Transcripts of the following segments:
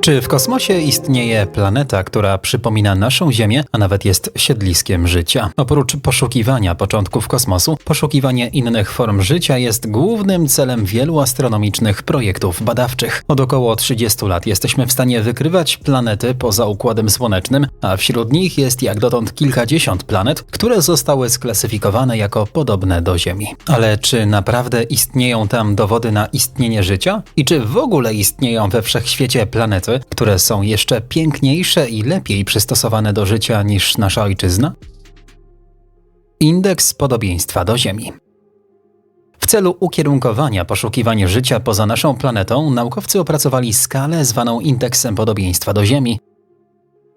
Czy w kosmosie istnieje planeta, która przypomina naszą Ziemię, a nawet jest siedliskiem życia? Oprócz poszukiwania początków kosmosu, poszukiwanie innych form życia jest głównym celem wielu astronomicznych projektów badawczych. Od około 30 lat jesteśmy w stanie wykrywać planety poza Układem Słonecznym, a wśród nich jest jak dotąd kilkadziesiąt planet, które zostały sklasyfikowane jako podobne do Ziemi. Ale czy naprawdę istnieją tam dowody na istnienie życia? I czy w ogóle istnieją we wszechświecie planety, które są jeszcze piękniejsze i lepiej przystosowane do życia niż nasza ojczyzna? Indeks podobieństwa do Ziemi. W celu ukierunkowania poszukiwań życia poza naszą planetą, naukowcy opracowali skalę zwaną indeksem podobieństwa do Ziemi.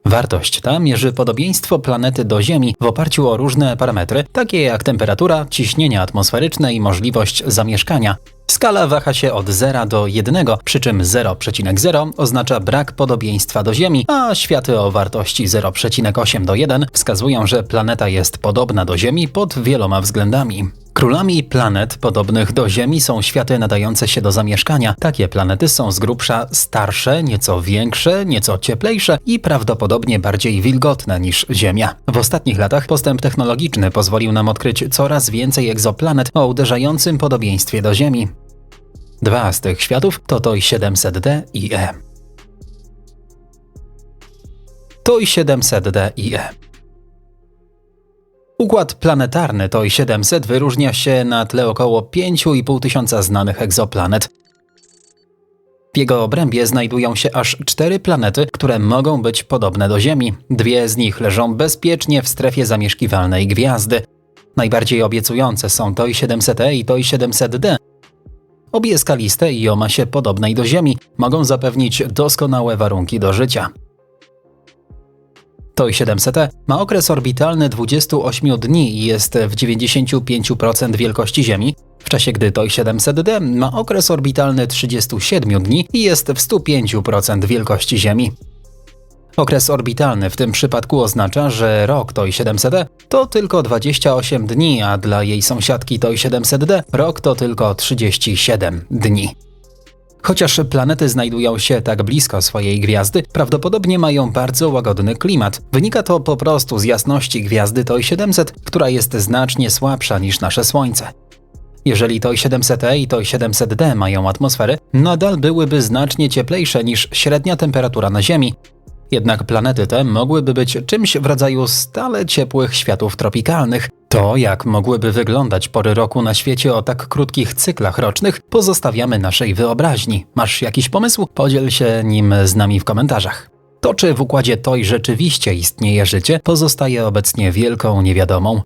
Wartość ta mierzy podobieństwo planety do Ziemi w oparciu o różne parametry, takie jak temperatura, ciśnienie atmosferyczne i możliwość zamieszkania. Skala waha się od 0 do 1, przy czym 0,0 oznacza brak podobieństwa do Ziemi, a światy o wartości 0,8 do 1 wskazują, że planeta jest podobna do Ziemi pod wieloma względami. Królami planet podobnych do Ziemi są światy nadające się do zamieszkania. Takie planety są z grubsza starsze, nieco większe, nieco cieplejsze i prawdopodobnie bardziej wilgotne niż Ziemia. W ostatnich latach postęp technologiczny pozwolił nam odkryć coraz więcej egzoplanet o uderzającym podobieństwie do Ziemi. Dwa z tych światów to TOI 700D i E. TOI 700D i E. Układ planetarny TOI 700 wyróżnia się na tle około 5,5 tysiąca znanych egzoplanet. W jego obrębie znajdują się aż cztery planety, które mogą być podobne do Ziemi. Dwie z nich leżą bezpiecznie w strefie zamieszkiwalnej gwiazdy. Najbardziej obiecujące są TOI 700E i TOI 700D. Obie skaliste i o masie podobnej do Ziemi mogą zapewnić doskonałe warunki do życia. TOI 700E ma okres orbitalny 28 dni i jest w 95% wielkości Ziemi, w czasie gdy TOI 700D ma okres orbitalny 37 dni i jest w 105% wielkości Ziemi. Okres orbitalny w tym przypadku oznacza, że rok TOI 700D to tylko 28 dni, a dla jej sąsiadki TOI 700D rok to tylko 37 dni. Chociaż planety znajdują się tak blisko swojej gwiazdy, prawdopodobnie mają bardzo łagodny klimat. Wynika to po prostu z jasności gwiazdy TOI 700, która jest znacznie słabsza niż nasze Słońce. Jeżeli TOI 700E i TOI 700D mają atmosfery, nadal byłyby znacznie cieplejsze niż średnia temperatura na Ziemi. Jednak planety te mogłyby być czymś w rodzaju stale ciepłych światów tropikalnych. To, jak mogłyby wyglądać pory roku na świecie o tak krótkich cyklach rocznych, pozostawiamy naszej wyobraźni. Masz jakiś pomysł? Podziel się nim z nami w komentarzach. To, czy w układzie TOI rzeczywiście istnieje życie, pozostaje obecnie wielką niewiadomą.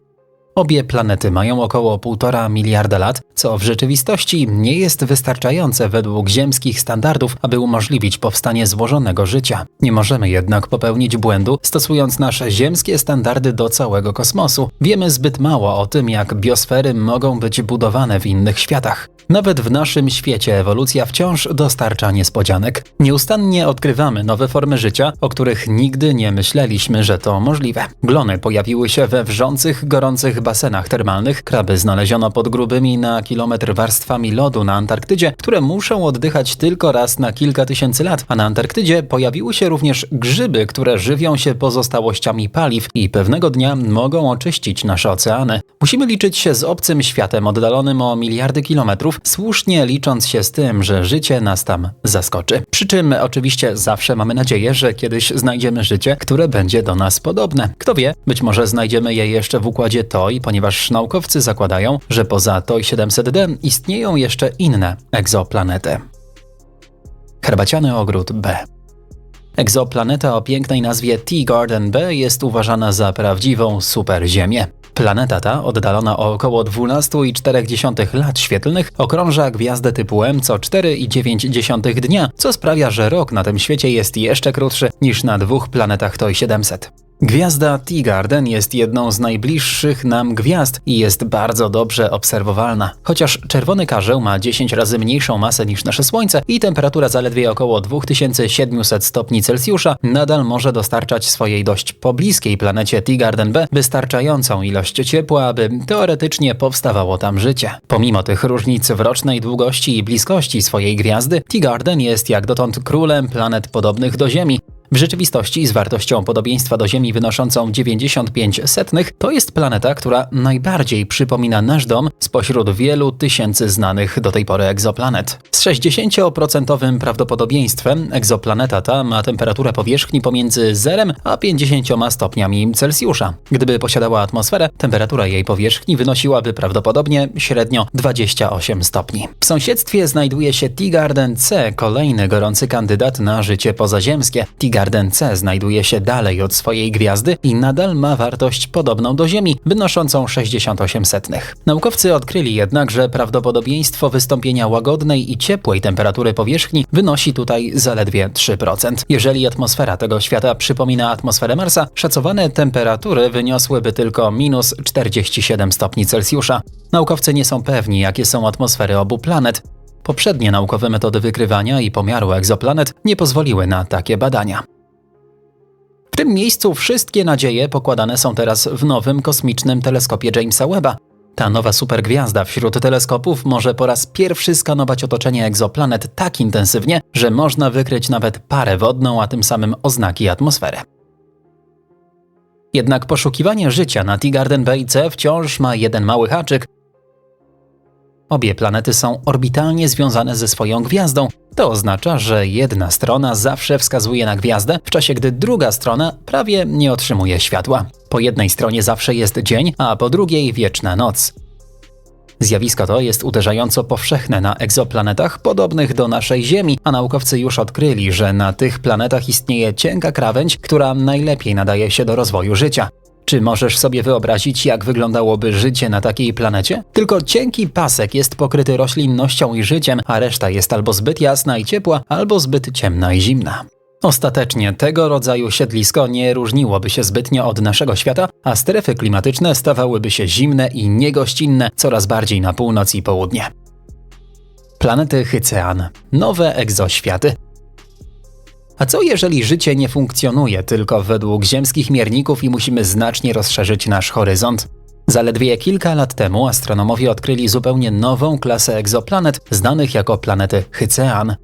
Obie planety mają około 1,5 miliarda lat, co w rzeczywistości nie jest wystarczające według ziemskich standardów, aby umożliwić powstanie złożonego życia. Nie możemy jednak popełnić błędu, stosując nasze ziemskie standardy do całego kosmosu. Wiemy zbyt mało o tym, jak biosfery mogą być budowane w innych światach. Nawet w naszym świecie ewolucja wciąż dostarcza niespodzianek. Nieustannie odkrywamy nowe formy życia, o których nigdy nie myśleliśmy, że to możliwe. Glony pojawiły się we wrzących, gorących basenach termalnych, kraby znaleziono pod grubymi na kilometr warstwami lodu na Antarktydzie, które muszą oddychać tylko raz na kilka tysięcy lat, a na Antarktydzie pojawiły się również grzyby, które żywią się pozostałościami paliw i pewnego dnia mogą oczyścić nasze oceany. Musimy liczyć się z obcym światem oddalonym o miliardy kilometrów, słusznie licząc się z tym, że życie nas tam zaskoczy. Przy czym oczywiście zawsze mamy nadzieję, że kiedyś znajdziemy życie, które będzie do nas podobne. Kto wie, być może znajdziemy je jeszcze w układzie TOI, ponieważ naukowcy zakładają, że poza TOI 700D istnieją jeszcze inne egzoplanety. Herbaciany ogród B. Egzoplaneta o pięknej nazwie T-Garden B jest uważana za prawdziwą superziemię. Planeta ta, oddalona o około 12,4 lat świetlnych, okrąża gwiazdę typu M co 4,9 dnia, co sprawia, że rok na tym świecie jest jeszcze krótszy niż na dwóch planetach TOI 700. Gwiazda T-Garden jest jedną z najbliższych nam gwiazd i jest bardzo dobrze obserwowalna. Chociaż czerwony karzeł ma 10 razy mniejszą masę niż nasze Słońce i temperatura zaledwie około 2700 stopni Celsjusza, nadal może dostarczać swojej dość pobliskiej planecie T-Garden B wystarczającą ilość ciepła, aby teoretycznie powstawało tam życie. Pomimo tych różnic w rocznej długości i bliskości swojej gwiazdy, T-Garden jest jak dotąd królem planet podobnych do Ziemi, w rzeczywistości z wartością podobieństwa do Ziemi wynoszącą 95 setnych to jest planeta, która najbardziej przypomina nasz dom spośród wielu tysięcy znanych do tej pory egzoplanet. Z 60% prawdopodobieństwem egzoplaneta ta ma temperaturę powierzchni pomiędzy 0 a 50 stopniami Celsjusza. Gdyby posiadała atmosferę, temperatura jej powierzchni wynosiłaby prawdopodobnie średnio 28 stopni. W sąsiedztwie znajduje się T-Garden C, kolejny gorący kandydat na życie pozaziemskie. Garden C znajduje się dalej od swojej gwiazdy i nadal ma wartość podobną do Ziemi, wynoszącą 68 setnych. Naukowcy odkryli jednak, że prawdopodobieństwo wystąpienia łagodnej i ciepłej temperatury powierzchni wynosi tutaj zaledwie 3%. Jeżeli atmosfera tego świata przypomina atmosferę Marsa, szacowane temperatury wyniosłyby tylko minus 47 stopni Celsjusza. Naukowcy nie są pewni, jakie są atmosfery obu planet. Poprzednie naukowe metody wykrywania i pomiaru egzoplanet nie pozwoliły na takie badania. W tym miejscu wszystkie nadzieje pokładane są teraz w nowym kosmicznym teleskopie Jamesa Webba. Ta nowa supergwiazda wśród teleskopów może po raz pierwszy skanować otoczenie egzoplanet tak intensywnie, że można wykryć nawet parę wodną, a tym samym oznaki atmosfery. Jednak poszukiwanie życia na T-Garden B i C wciąż ma jeden mały haczyk, Obie planety są orbitalnie związane ze swoją gwiazdą. To oznacza, że jedna strona zawsze wskazuje na gwiazdę, w czasie gdy druga strona prawie nie otrzymuje światła. Po jednej stronie zawsze jest dzień, a po drugiej wieczna noc. Zjawisko to jest uderzająco powszechne na egzoplanetach podobnych do naszej Ziemi, a naukowcy już odkryli, że na tych planetach istnieje cienka krawędź, która najlepiej nadaje się do rozwoju życia. Czy możesz sobie wyobrazić, jak wyglądałoby życie na takiej planecie? Tylko cienki pasek jest pokryty roślinnością i życiem, a reszta jest albo zbyt jasna i ciepła, albo zbyt ciemna i zimna. Ostatecznie tego rodzaju siedlisko nie różniłoby się zbytnio od naszego świata, a strefy klimatyczne stawałyby się zimne i niegościnne coraz bardziej na północ i południe. Planety Hycean, nowe egzoświaty, a co jeżeli życie nie funkcjonuje tylko według ziemskich mierników i musimy znacznie rozszerzyć nasz horyzont? Zaledwie kilka lat temu astronomowie odkryli zupełnie nową klasę egzoplanet, znanych jako planety Hycean.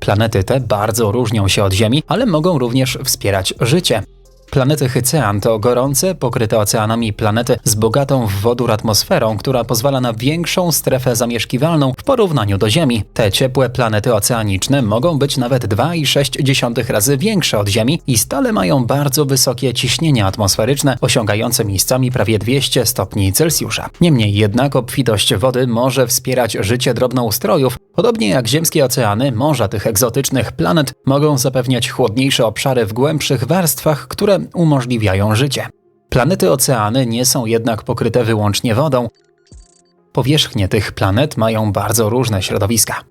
Planety te bardzo różnią się od Ziemi, ale mogą również wspierać życie. Planety Hycean to gorące, pokryte oceanami planety z bogatą w wodór atmosferą, która pozwala na większą strefę zamieszkiwalną w porównaniu do Ziemi. Te ciepłe planety oceaniczne mogą być nawet 2,6 razy większe od Ziemi i stale mają bardzo wysokie ciśnienie atmosferyczne, osiągające miejscami prawie 200 stopni Celsjusza. Niemniej jednak obfitość wody może wspierać życie drobnoustrojów, podobnie jak ziemskie oceany, morza tych egzotycznych planet mogą zapewniać chłodniejsze obszary w głębszych warstwach, które umożliwiają życie. Planety oceany nie są jednak pokryte wyłącznie wodą. Powierzchnie tych planet mają bardzo różne środowiska.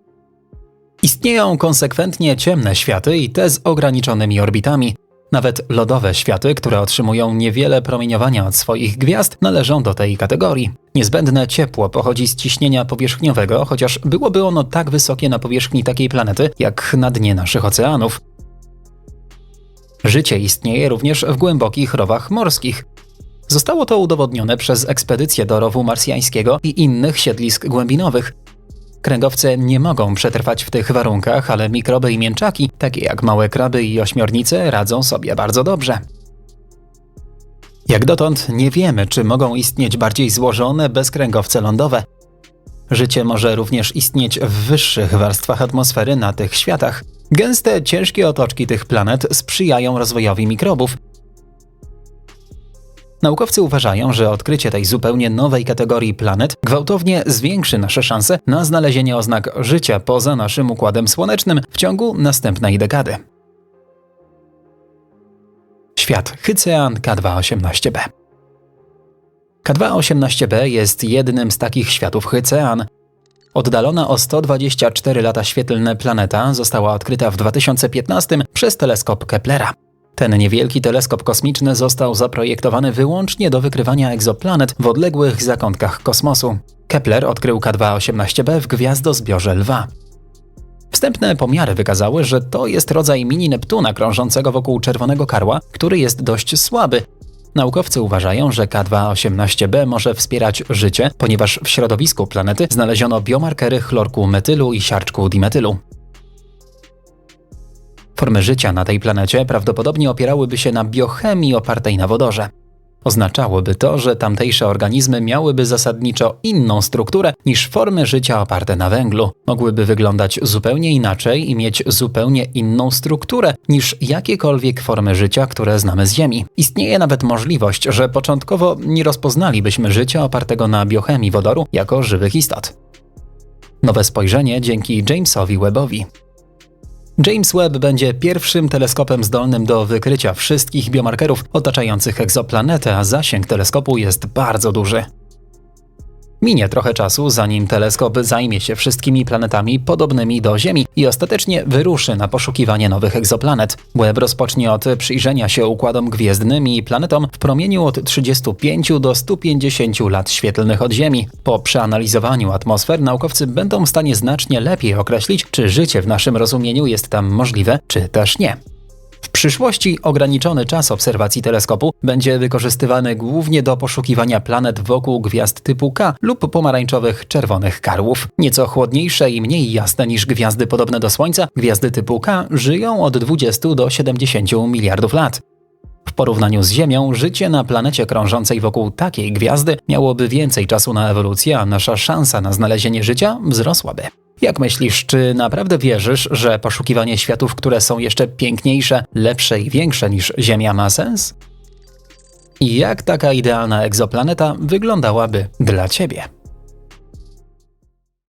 Istnieją konsekwentnie ciemne światy i te z ograniczonymi orbitami. Nawet lodowe światy, które otrzymują niewiele promieniowania od swoich gwiazd, należą do tej kategorii. Niezbędne ciepło pochodzi z ciśnienia powierzchniowego, chociaż byłoby ono tak wysokie na powierzchni takiej planety, jak na dnie naszych oceanów. Życie istnieje również w głębokich rowach morskich. Zostało to udowodnione przez ekspedycje do rowu marsjańskiego i innych siedlisk głębinowych. Kręgowce nie mogą przetrwać w tych warunkach, ale mikroby i mięczaki, takie jak małe kraby i ośmiornice, radzą sobie bardzo dobrze. Jak dotąd nie wiemy, czy mogą istnieć bardziej złożone bezkręgowce lądowe. Życie może również istnieć w wyższych warstwach atmosfery na tych światach. Gęste, ciężkie otoczki tych planet sprzyjają rozwojowi mikrobów. Naukowcy uważają, że odkrycie tej zupełnie nowej kategorii planet gwałtownie zwiększy nasze szanse na znalezienie oznak życia poza naszym układem słonecznym w ciągu następnej dekady. Świat Hycean K218b K218b jest jednym z takich światów Hycean, Oddalona o 124 lata świetlne planeta została odkryta w 2015 przez teleskop Keplera. Ten niewielki teleskop kosmiczny został zaprojektowany wyłącznie do wykrywania egzoplanet w odległych zakątkach kosmosu. Kepler odkrył K2-18b w gwiazdozbiorze Lwa. Wstępne pomiary wykazały, że to jest rodzaj mini Neptuna krążącego wokół czerwonego karła, który jest dość słaby. Naukowcy uważają, że K2-18b może wspierać życie, ponieważ w środowisku planety znaleziono biomarkery chlorku metylu i siarczku dimetylu. Formy życia na tej planecie prawdopodobnie opierałyby się na biochemii opartej na wodorze. Oznaczałoby to, że tamtejsze organizmy miałyby zasadniczo inną strukturę niż formy życia oparte na węglu. Mogłyby wyglądać zupełnie inaczej i mieć zupełnie inną strukturę niż jakiekolwiek formy życia, które znamy z Ziemi. Istnieje nawet możliwość, że początkowo nie rozpoznalibyśmy życia opartego na biochemii wodoru jako żywych istot. Nowe spojrzenie dzięki Jamesowi Webbowi. James Webb będzie pierwszym teleskopem zdolnym do wykrycia wszystkich biomarkerów otaczających egzoplanetę, a zasięg teleskopu jest bardzo duży. Minie trochę czasu, zanim teleskop zajmie się wszystkimi planetami podobnymi do Ziemi i ostatecznie wyruszy na poszukiwanie nowych egzoplanet. Webb rozpocznie od przyjrzenia się układom gwiezdnym i planetom w promieniu od 35 do 150 lat świetlnych od Ziemi. Po przeanalizowaniu atmosfer naukowcy będą w stanie znacznie lepiej określić, czy życie w naszym rozumieniu jest tam możliwe, czy też nie. W przyszłości ograniczony czas obserwacji teleskopu będzie wykorzystywany głównie do poszukiwania planet wokół gwiazd typu K lub pomarańczowych czerwonych karłów. Nieco chłodniejsze i mniej jasne niż gwiazdy podobne do Słońca, gwiazdy typu K żyją od 20 do 70 miliardów lat. W porównaniu z Ziemią, życie na planecie krążącej wokół takiej gwiazdy miałoby więcej czasu na ewolucję, a nasza szansa na znalezienie życia wzrosłaby. Jak myślisz, czy naprawdę wierzysz, że poszukiwanie światów, które są jeszcze piękniejsze, lepsze i większe niż Ziemia ma sens? I jak taka idealna egzoplaneta wyglądałaby dla Ciebie?